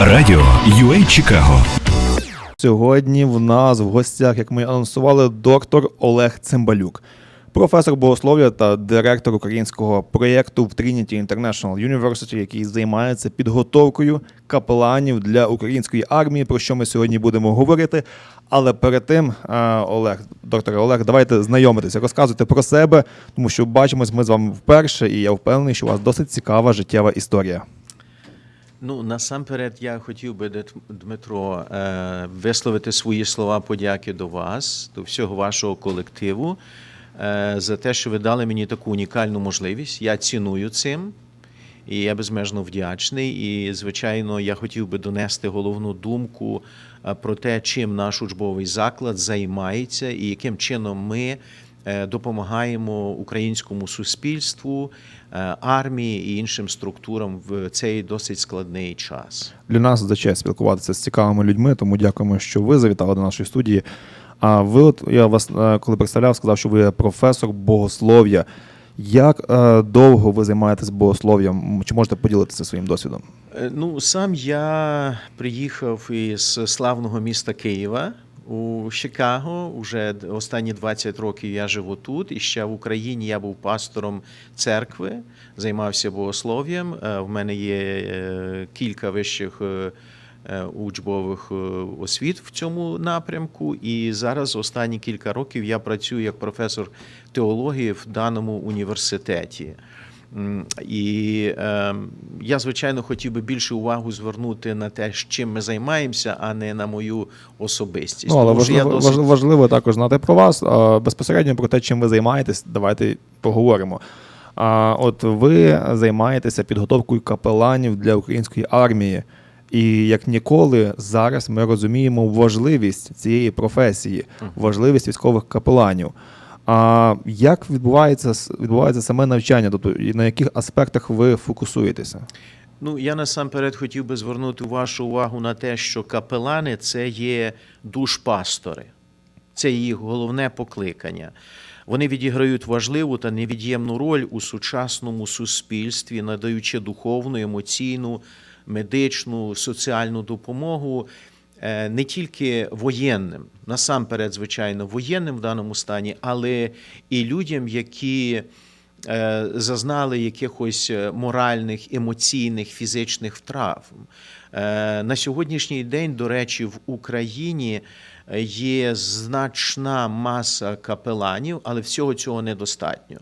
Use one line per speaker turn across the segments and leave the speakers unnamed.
Радіо UA Чикаго
Сьогодні в нас в гостях, як ми анонсували, доктор Олег Цимбалюк, професор богослов'я та директор українського проєкту в Trinity International University, який займається підготовкою капеланів для української армії, про що ми сьогодні будемо говорити. Але перед тим, е, Олег, доктор Олег, давайте знайомитися, розказуйте про себе, тому що бачимось ми з вами вперше, і я впевнений, що у вас досить цікава життєва історія.
Ну, насамперед, я хотів би, Дмитро, е, висловити свої слова подяки до вас, до всього вашого колективу, е, за те, що ви дали мені таку унікальну можливість. Я ціную цим, і я безмежно вдячний. І, звичайно, я хотів би донести головну думку е, про те, чим наш учбовий заклад займається і яким чином ми допомагаємо українському суспільству, е, армії і іншим структурам в цей досить складний час.
Для нас за честь спілкуватися з цікавими людьми, тому дякуємо, що ви завітали до нашої студії. А ви, от я вас е, коли представляв, сказав, що ви професор богослов'я. Як е, довго ви займаєтесь богослов'ям? Чи можете поділитися своїм досвідом?
Е, Ну, сам я приїхав із славного міста Києва у Чикаго. Уже останні 20 років я живу тут. І ще в Україні я був пастором церкви, займався богослов'ям. Е, В мене є е, кілька вищих. е, Учбових освіт в цьому напрямку, і зараз останні кілька років я працюю як професор теології в даному університеті. І е, я, звичайно, хотів би більше увагу звернути на те, чим ми займаємося, а не на мою особистість.
Ну, але
Тому я
важливо,
досить-
важливо також знати про вас. Безпосередньо про те, чим ви займаєтесь, давайте поговоримо. А от ви займаєтеся підготовкою капеланів для української армії. І як ніколи зараз ми розуміємо важливість цієї професії, важливість військових капеланів. А як відбувається відбувається саме навчання? Тобто на яких аспектах ви фокусуєтеся?
Ну, я насамперед хотів би звернути вашу увагу на те, що капелани це є душпастори, це їх головне покликання. Вони відіграють важливу та невід'ємну роль у сучасному суспільстві, надаючи духовну, емоційну, медичну, соціальну допомогу не тільки воєнним, насамперед, звичайно, воєнним в даному стані, але і людям, які е, зазнали якихось е, моральних, емоційних, фізичних травм. Е, На сьогоднішній день, до речі, в Україні е, є значна маса капеланів, але всього цього недостатньо.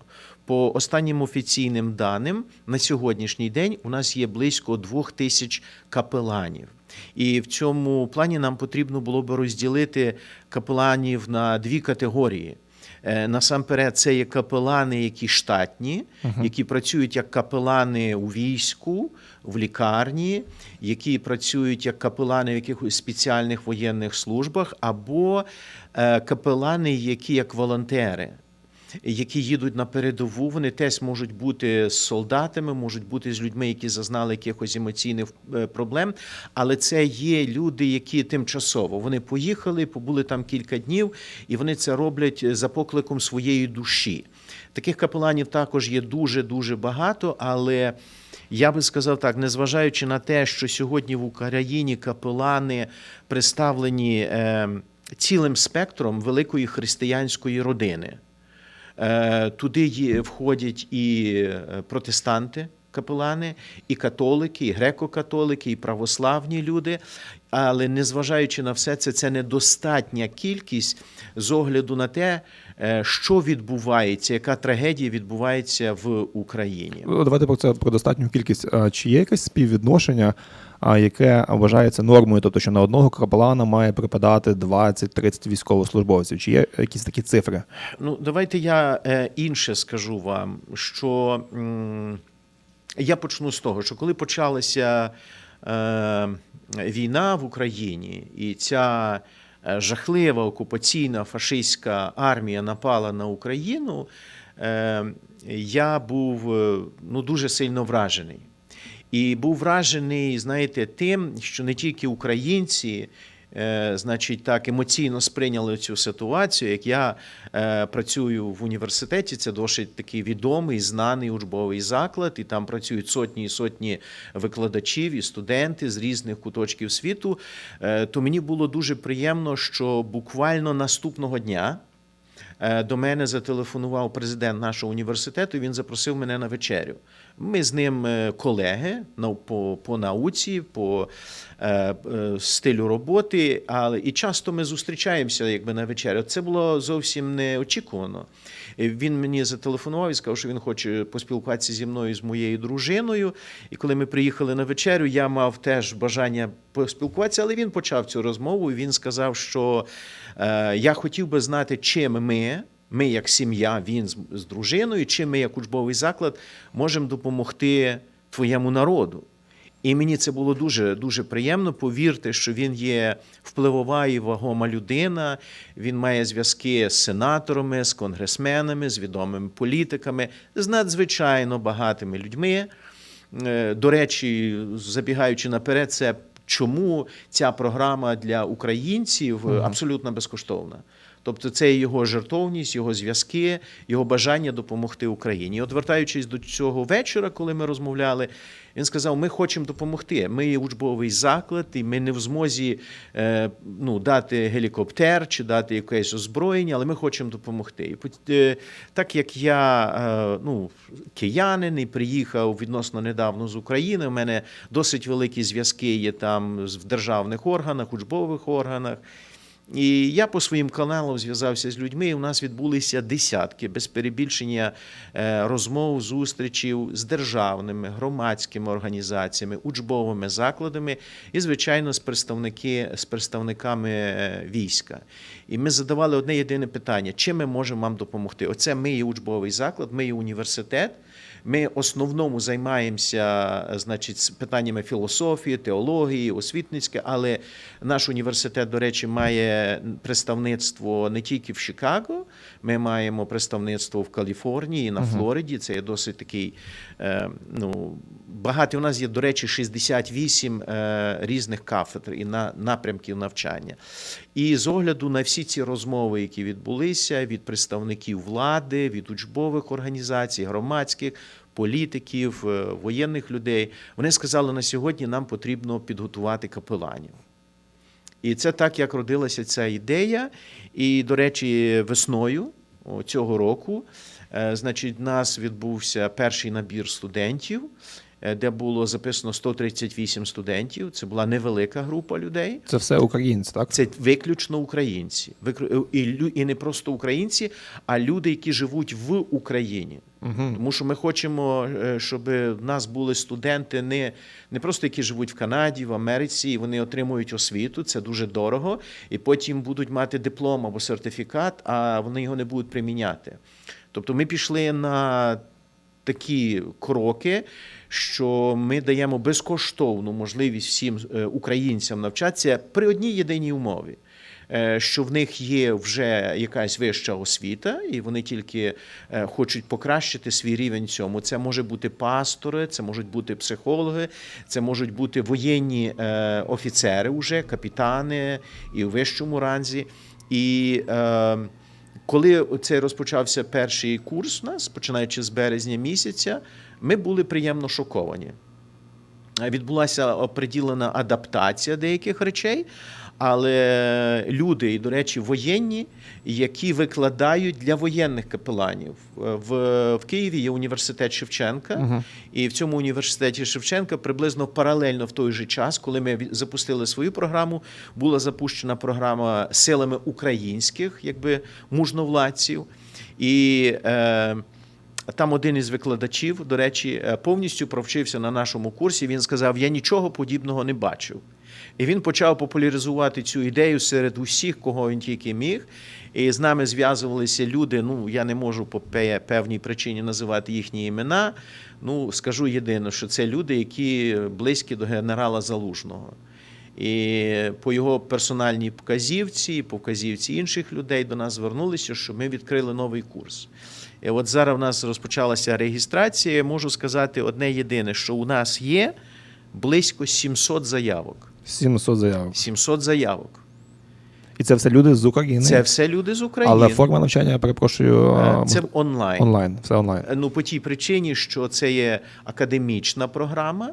По останнім офіційним даним, на сьогоднішній день у нас є близько двох тисяч капеланів. І в цьому плані нам потрібно було би розділити капеланів на дві категорії. Е, Насамперед, це є капелани, які штатні, які працюють як капелани у війську, в лікарні, які працюють як капелани в якихось спеціальних воєнних службах, або е, капелани, які як волонтери. Які їдуть на передову, вони теж можуть бути з солдатами, можуть бути з людьми, які зазнали якихось емоційних е, проблем. Але це є люди, які тимчасово вони поїхали, побули там кілька днів, і вони це роблять за покликом своєї душі. Таких капеланів також є дуже дуже багато, але я би сказав так, незважаючи на те, що сьогодні в Україні капелани представлені е, цілим спектром великої християнської родини. Е, Туди входять і е, протестанти, капелани, і католики, і греко-католики, і православні люди. Але незважаючи на все це, це недостатня кількість з огляду на те, е, що відбувається, яка трагедія відбувається в Україні.
Ну, Давайте про це про достатню кількість. Чи є якесь співвідношення, яке вважається нормою, тобто що на одного капелана має припадати 20-30 військовослужбовців? Чи є якісь такі цифри?
Ну, давайте я е, інше скажу вам, що я почну з того, що коли почалася е, війна в Україні, і ця е, жахлива окупаційна фашистська армія напала на Україну, е, я був е, ну, дуже сильно вражений. І був вражений, знаєте, тим, що не тільки українці значить, так емоційно сприйняли цю ситуацію. Як я е, працюю в університеті, це досить такий відомий, знаний учбовий заклад, і там працюють сотні і сотні викладачів і студенти з різних куточків світу. Е, то мені було дуже приємно, що буквально наступного дня. Е, До мене зателефонував президент нашого університету. Він запросив мене на вечерю. Ми з ним е, колеги по, по науці, по е, е, стилю роботи, але і часто ми зустрічаємося якби на вечерю. Це було зовсім неочікувано. Він мені зателефонував і сказав, що він хоче поспілкуватися зі мною з моєю дружиною. І коли ми приїхали на вечерю, я мав теж бажання поспілкуватися, але він почав цю розмову. і Він сказав, що е, я хотів би знати, чим ми. Ми, як сім'я, він з, з дружиною, чим ми, як учбовий заклад, можемо допомогти твоєму народу. І мені це було дуже дуже приємно. Повірте, що він є впливова і вагома людина. Він має зв'язки з сенаторами, з конгресменами, з відомими політиками, з надзвичайно багатими людьми. Е, До речі, забігаючи наперед, це чому ця програма для українців абсолютно безкоштовна. Тобто це його жертовність, його зв'язки, його бажання допомогти Україні. І от вертаючись до цього вечора, коли ми розмовляли, він сказав: ми хочемо допомогти. Ми є учбовий заклад, і ми не в змозі е, ну, дати гелікоптер чи дати якесь озброєння, але ми хочемо допомогти. І е, так як я е, ну, киянин і приїхав відносно недавно з України, у мене досить великі зв'язки є там в державних органах, учбових органах. І я по своїм каналам зв'язався з людьми. і У нас відбулися десятки без перебільшення е, розмов, зустрічів з державними, громадськими організаціями, учбовими закладами і, звичайно, з представники з представниками е, війська. І ми задавали одне єдине питання: чим ми можемо вам допомогти? Оце ми є учбовий заклад, ми є університет. Ми основному займаємося, значить, питаннями філософії, теології, освітницьке, але наш університет, до речі, має представництво не тільки в Чикаго, ми маємо представництво в Каліфорнії, на Флориді. Це є досить такий. е, Ну, багато у нас є, до речі, 68 е, різних кафедр і на напрямків навчання. І з огляду на всі ці розмови, які відбулися від представників влади, від учбових організацій, громадських. Політиків, е, воєнних людей, вони сказали, на сьогодні нам потрібно підготувати капеланів. І це так, як родилася ця ідея. І, до речі, весною цього року, значить, в нас відбувся перший набір студентів, е, де було записано 138 студентів. Це була невелика група людей.
Це все українці, так?
Це виключно українці. Викру- І, не просто українці, а люди, які живуть в Україні. Тому що ми хочемо, е, щоб в нас були студенти, не, не просто які живуть в Канаді, в Америці, і вони отримують освіту, це дуже дорого, і потім будуть мати диплом або сертифікат, а вони його не будуть приміняти. Тобто ми пішли на такі кроки, що ми даємо безкоштовну можливість всім е, українцям навчатися при одній єдиній умові. е, Що в них є вже якась вища освіта, і вони тільки е, хочуть покращити свій рівень цьому. Це може бути пастори, це можуть бути психологи, це можуть бути воєнні офіцери, уже капітани і у вищому ранзі. І коли цей розпочався перший курс у нас, починаючи з березня місяця, ми були приємно шоковані. Відбулася оприділена адаптація деяких речей, але люди, і, до речі, воєнні, які викладають для воєнних капеланів. Е, В, в Києві є університет Шевченка, і в цьому університеті Шевченка приблизно паралельно в той же час, коли ми запустили свою програму, була запущена програма силами українських, якби мужновладців. І е, там один із викладачів, до речі, е, повністю провчився на нашому курсі. Він сказав: Я нічого подібного не бачив. І він почав популяризувати цю ідею серед усіх, кого він тільки міг. І з нами зв'язувалися люди. Ну, я не можу по певній причині називати їхні імена. Ну, скажу єдине, що це люди, які близькі до генерала Залужного. І по його персональній вказівці, по вказівці інших людей до нас звернулися, що ми відкрили новий курс. І от зараз в нас розпочалася реєстрація. Я можу сказати одне єдине, що у нас є близько 700 заявок.
700 заявок.
700 заявок.
І це все люди з України.
Це все люди з України.
Але форма навчання, я перепрошую,
Е, це онлайн.
онлайн. Все онлайн.
Ну, по тій причині, що це є академічна програма.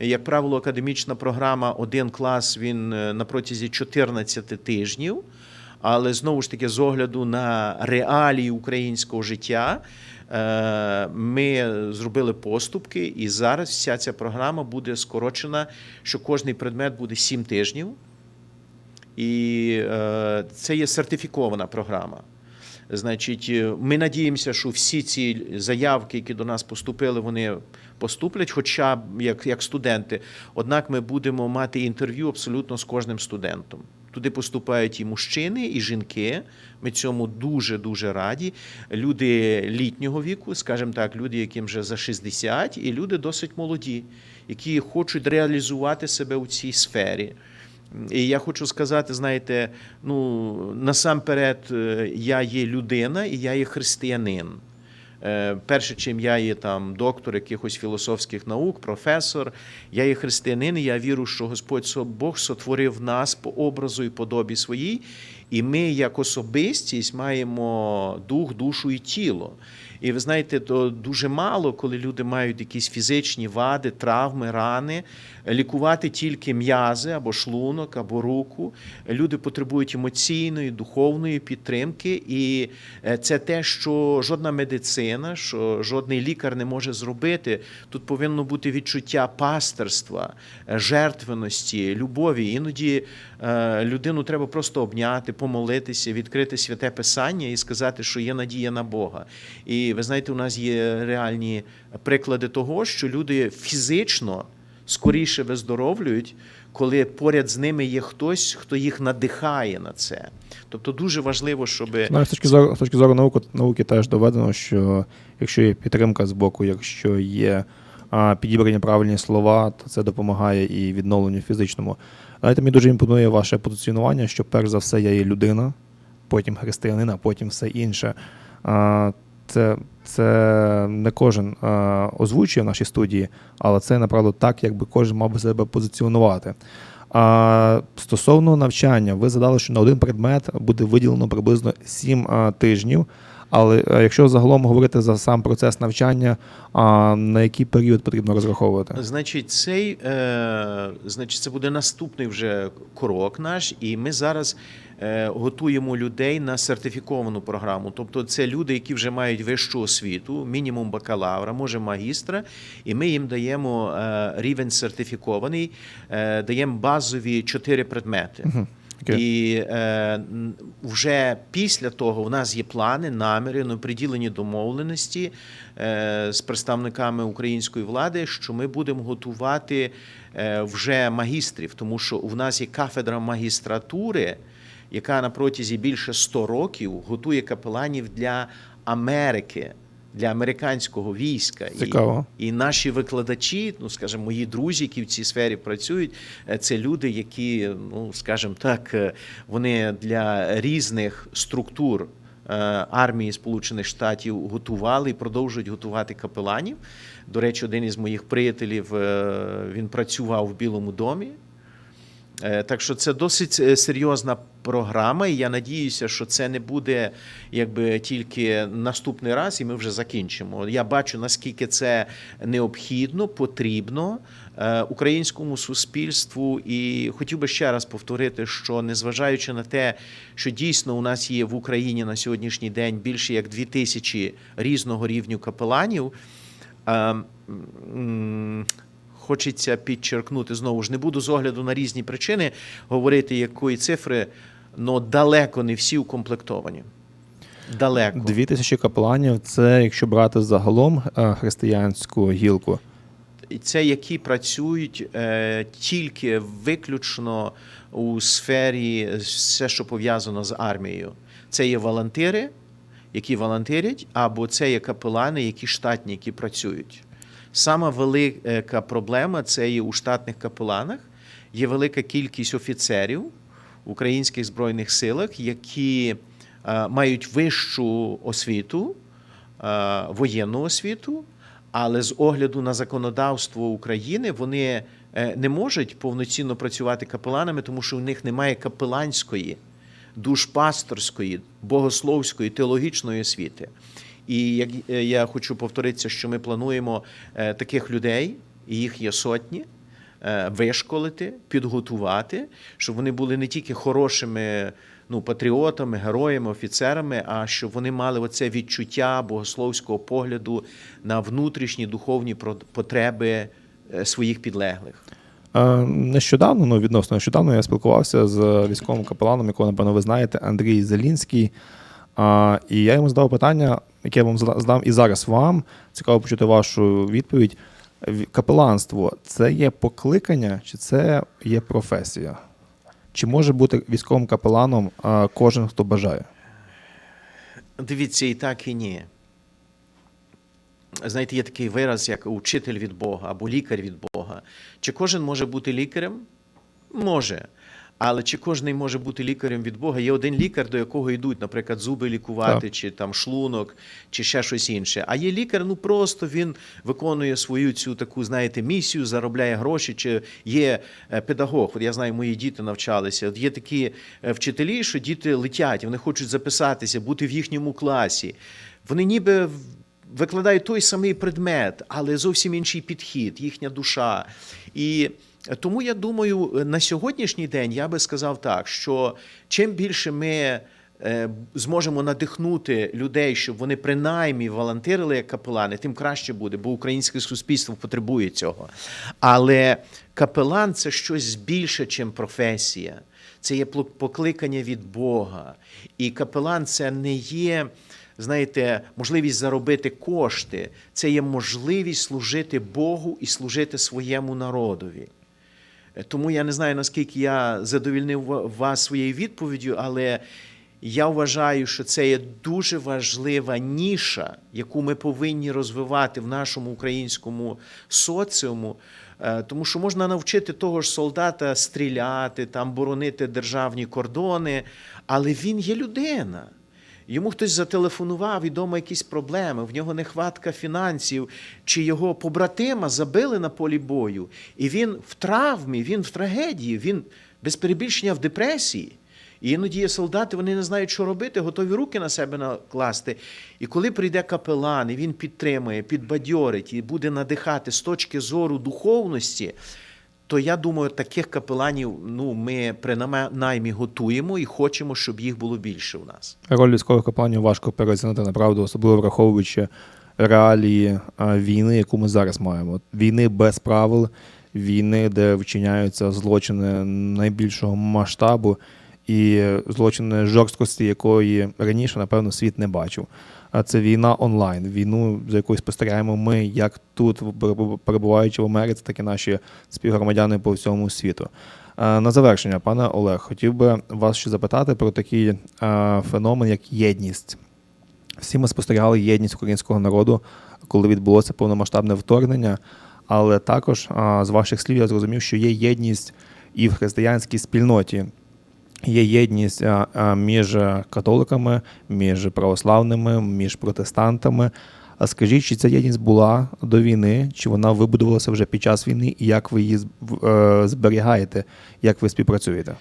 Як правило, академічна програма, один клас він е, на протязі 14 тижнів. Але знову ж таки, з огляду на реалії українського життя, е, ми зробили поступки, і зараз вся ця програма буде скорочена, що кожний предмет буде 7 тижнів. І е, це є сертифікована програма. Значить, е, ми надіємося, що всі ці заявки, які до нас поступили, вони поступлять, хоча б як, як студенти. Однак ми будемо мати інтерв'ю абсолютно з кожним студентом. Туди поступають і мужчини, і жінки. Ми цьому дуже дуже раді. Люди літнього віку, скажімо так, люди, яким вже за 60, і люди досить молоді, які хочуть реалізувати себе у цій сфері. І я хочу сказати, знаєте, ну насамперед, е, я є людина і я є християнин. Е, Перше, чим я є там доктор якихось філософських наук, професор, я є християнин, і я вірю, що Господь Бог сотворив нас по образу і подобі своїй, і ми, як особистість, маємо дух, душу і тіло. І ви знаєте, то дуже мало, коли люди мають якісь фізичні вади, травми, рани, лікувати тільки м'язи або шлунок, або руку. Люди потребують емоційної, духовної підтримки, і е, це те, що жодна медицина, що жодний лікар не може зробити. Тут повинно бути відчуття пастерства, е, жертвеності, любові. Іноді е, людину треба просто обняти, помолитися, відкрити святе писання і сказати, що є надія на Бога. І ви знаєте, у нас є реальні приклади того, що люди фізично скоріше виздоровлюють, коли поряд з ними є хтось, хто їх надихає на це. Тобто дуже важливо, щоб
Ну, з точки зору, з точки зору науки, науки теж доведено, що якщо є підтримка з боку, якщо є підібрані правильні слова, то це допомагає і відновленню фізичному. Знаєте, мені дуже імпонує ваше позиціонування, що перш за все я є людина, потім християнин, а потім все інше. Це, це не кожен а, озвучує в нашій студії, але це направду так, якби кожен мав би себе позиціонувати. А стосовно навчання, ви задали, що на один предмет буде виділено приблизно 7 а, тижнів. Але а, якщо загалом говорити за сам процес навчання, а на який період потрібно розраховувати?
Значить, цей е, значить, це буде наступний вже крок наш, і ми зараз е, готуємо людей на сертифіковану програму. Тобто, це люди, які вже мають вищу освіту, мінімум бакалавра, може магістра, і ми їм даємо е, рівень сертифікований, е, даємо базові чотири предмети.
Окей.
І е, вже після того в нас є плани, наміри, ну, приділені домовленості е, з представниками української влади, що ми будемо готувати е, вже магістрів, тому що в нас є кафедра магістратури, яка на протязі більше 100 років готує капеланів для Америки. Для американського війська
Цікаво.
і, і наші викладачі, ну скажімо, мої друзі, які в цій сфері працюють, е, це люди, які, ну скажімо так, е, вони для різних структур е, армії Сполучених Штатів готували і продовжують готувати капеланів. До речі, один із моїх приятелів він працював в Білому домі. Е, Так що це досить е, серйозна програма, і я надіюся, що це не буде якби тільки наступний раз, і ми вже закінчимо. Я бачу, наскільки це необхідно, потрібно е, українському суспільству. І хотів би ще раз повторити, що незважаючи на те, що дійсно у нас є в Україні на сьогоднішній день більше як дві тисячі різного рівню капеланів. Хочеться підчеркнути знову ж не буду з огляду на різні причини говорити якої цифри, але далеко не всі укомплектовані. Далеко.
Дві тисячі капеланів це якщо брати загалом е, християнську гілку.
Це які працюють е, тільки виключно у сфері все, що пов'язано з армією. Це є волонтери, які волонтерять, або це є капелани, які штатні, які працюють. Сама велика проблема це є у штатних капеланах. Є велика кількість офіцерів в українських збройних силах, які е, мають вищу освіту, е, воєнну освіту, але з огляду на законодавство України вони е, не можуть повноцінно працювати капеланами, тому що у них немає капеланської душпасторської, богословської, теологічної освіти. І як е, я хочу повторитися, що ми плануємо е, таких людей, і їх є сотні, е, вишколити, підготувати, щоб вони були не тільки хорошими ну, патріотами, героями, офіцерами, а щоб вони мали оце відчуття богословського погляду на внутрішні духовні потреби своїх підлеглих.
Нещодавно, ну відносно нещодавно, я спілкувався з військовим капеланом, якого, напевно, ви знаєте, Андрій Зелінський. І я йому задав питання, яке я вам задам і зараз вам. Цікаво почути вашу відповідь. Капеланство це є покликання, чи це є професія? Чи може бути військовим капеланом кожен, хто бажає?
Дивіться, і так, і ні. Знаєте, є такий вираз, як учитель від Бога або лікар від Бога. Чи кожен може бути лікарем? Може. Але чи кожен може бути лікарем від Бога? Є один лікар, до якого йдуть, наприклад, зуби лікувати,
Так.
чи там шлунок, чи ще щось інше. А є лікар, ну просто він виконує свою цю таку, знаєте, місію, заробляє гроші, чи є е, педагог. От я знаю, мої діти навчалися. От є такі е, вчителі, що діти летять, вони хочуть записатися, бути в їхньому класі. Вони ніби викладають той самий предмет, але зовсім інший підхід, їхня душа. І тому я думаю, на сьогоднішній день я би сказав так, що чим більше ми е, зможемо надихнути людей, щоб вони принаймні волонтерили як капелани, тим краще буде, бо українське суспільство потребує цього. Але капелан це щось більше, ніж професія. Це є покликання від Бога. І капелан це не є знаєте, можливість заробити кошти, це є можливість служити Богу і служити своєму народові. Е, Тому я не знаю, наскільки я задовільнив вас своєю відповіддю, але я вважаю, що це є дуже важлива ніша, яку ми повинні розвивати в нашому українському соціуму. Е, Тому що можна навчити того ж солдата стріляти, там боронити державні кордони, але він є людина. Йому хтось зателефонував, відомо якісь проблеми, в нього нехватка фінансів, чи його побратима забили на полі бою, і він в травмі, він в трагедії, він без перебільшення в депресії. І іноді є солдати, вони не знають, що робити, готові руки на себе накласти. І коли прийде капелан, і він підтримує, підбадьорить і буде надихати з точки зору духовності, то я думаю, таких капеланів ну, ми принаймні готуємо і хочемо, щоб їх було більше у нас.
Роль військових капеланів важко переоцінити, направду, особливо враховуючи реалії війни, яку ми зараз маємо. Війни без правил, війни, де вчиняються злочини найбільшого масштабу і злочини жорсткості, якої раніше, напевно, світ не бачив. А це війна онлайн, війну, за якою спостерігаємо ми, як тут, перебуваючи в Америці, так і наші співгромадяни по всьому світу. На завершення, пане Олег, хотів би вас ще запитати про такий феномен, як єдність. Всі ми спостерігали єдність українського народу, коли відбулося повномасштабне вторгнення. Але також з ваших слів я зрозумів, що є єдність і в християнській спільноті. Є єдність між католиками, між православними, між протестантами. А скажіть, чи ця єдність була до війни, чи вона вибудувалася вже під час війни, і як ви її е, зберігаєте, як ви співпрацюєте?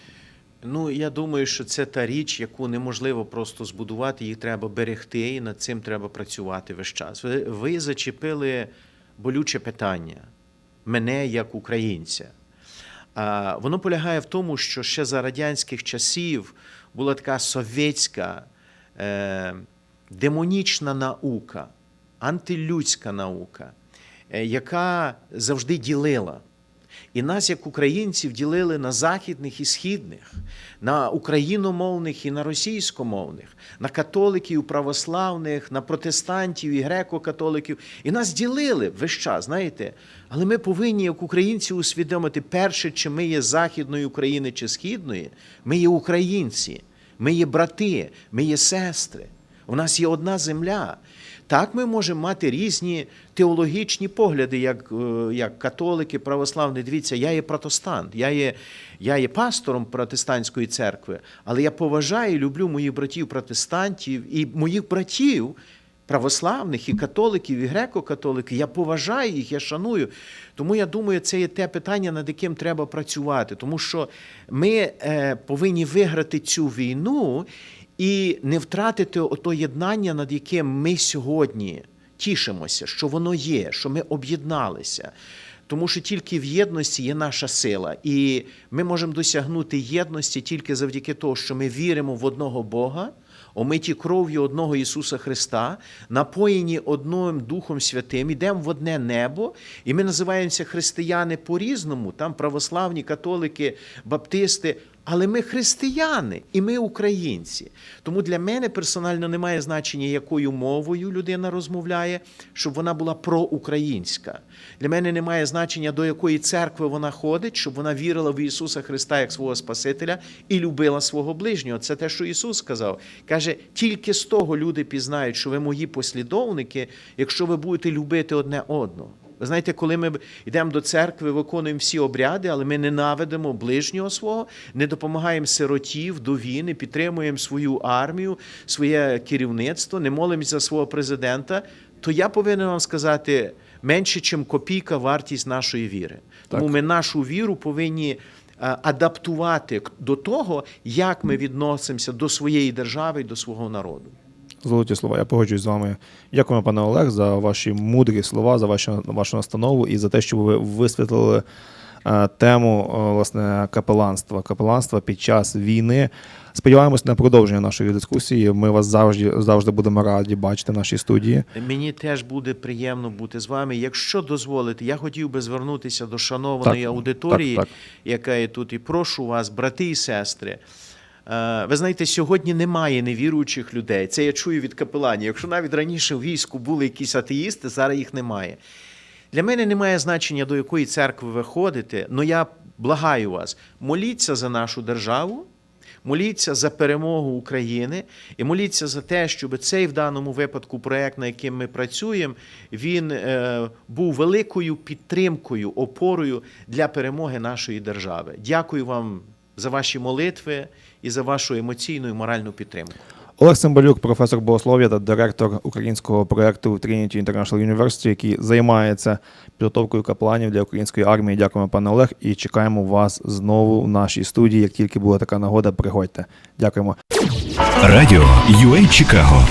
Ну, я думаю, що це та річ, яку неможливо просто збудувати, її треба берегти, і над цим треба працювати весь час. Ви, ви зачепили болюче питання мене як українця. Воно полягає в тому, що ще за радянських часів була така совєтська е, демонічна наука, антилюдська наука, е, яка завжди ділила. І нас, як українців, ділили на західних і східних, на україномовних і на російськомовних, на католиків, православних, на протестантів і греко-католиків. І нас ділили весь час, знаєте. Але ми повинні, як українці, усвідомити перше, чи ми є західної України чи східної, ми є українці, ми є брати, ми є сестри. У нас є одна земля. Так, ми можемо мати різні теологічні погляди, як, е, як католики, православні. Дивіться, я є протестант, я є, я є пастором протестантської церкви, але я поважаю і люблю моїх братів протестантів і моїх братів, православних, і католиків, і греко-католиків. Я поважаю їх, я шаную. Тому я думаю, це є те питання, над яким треба працювати. Тому що ми е, повинні виграти цю війну і не втратити ото єднання, над яким ми сьогодні тішимося, що воно є, що ми об'єдналися. Тому що тільки в єдності є наша сила, і ми можемо досягнути єдності тільки завдяки тому, що ми віримо в одного Бога, омиті кров'ю одного Ісуса Христа, напоєні одним Духом Святим, йдемо в одне небо, і ми називаємося християни по-різному, там православні, католики, баптисти. Але ми християни і ми українці. Тому для мене персонально немає значення, якою мовою людина розмовляє, щоб вона була проукраїнська. Для мене немає значення, до якої церкви вона ходить, щоб вона вірила в Ісуса Христа як свого Спасителя і любила свого ближнього. Це те, що Ісус сказав. Каже, тільки з того люди пізнають, що ви мої послідовники, якщо ви будете любити одне одного. Ви знаєте, коли ми йдемо до церкви, виконуємо всі обряди, але ми ненавидимо ближнього свого, не допомагаємо сироті, вдові, не підтримуємо свою армію, своє керівництво, не молимося за свого президента, то я повинен вам сказати менше, ніж копійка вартість нашої віри. Тому
Так.
ми нашу віру повинні е, адаптувати до того, як ми відносимося до своєї держави і до свого народу.
Золоті слова. Я погоджуюсь з вами. Дякуємо, пане Олег, за ваші мудрі слова, за вашу, вашу настанову і за те, що ви висвітлили е, тему е, власне капеланства. Капеланства під час війни. Сподіваємось на продовження нашої дискусії. Ми вас завжди завжди будемо раді бачити в нашій студії.
Мені теж буде приємно бути з вами. Якщо дозволите, я хотів би звернутися до шановної
Так,
аудиторії,
так, так.
яка є тут, і прошу вас, брати і сестри. Е, Ви знаєте, сьогодні немає невіруючих людей. Це я чую від капеланів. Якщо навіть раніше в війську були якісь атеїсти, зараз їх немає. Для мене немає значення, до якої церкви ви ходите, але я благаю вас, моліться за нашу державу, моліться за перемогу України і моліться за те, щоб цей в даному випадку проект, на яким ми працюємо, він е, був великою підтримкою, опорою для перемоги нашої держави. Дякую вам за ваші молитви і за вашу емоційну і моральну підтримку.
Олег Цимбалюк, професор богослов'я та директор українського проєкту Trinity International University, який займається підготовкою капланів для української армії. Дякуємо, пане Олег, і чекаємо вас знову в нашій студії. Як тільки буде така нагода, приходьте. Дякуємо.
Радіо UA Чикаго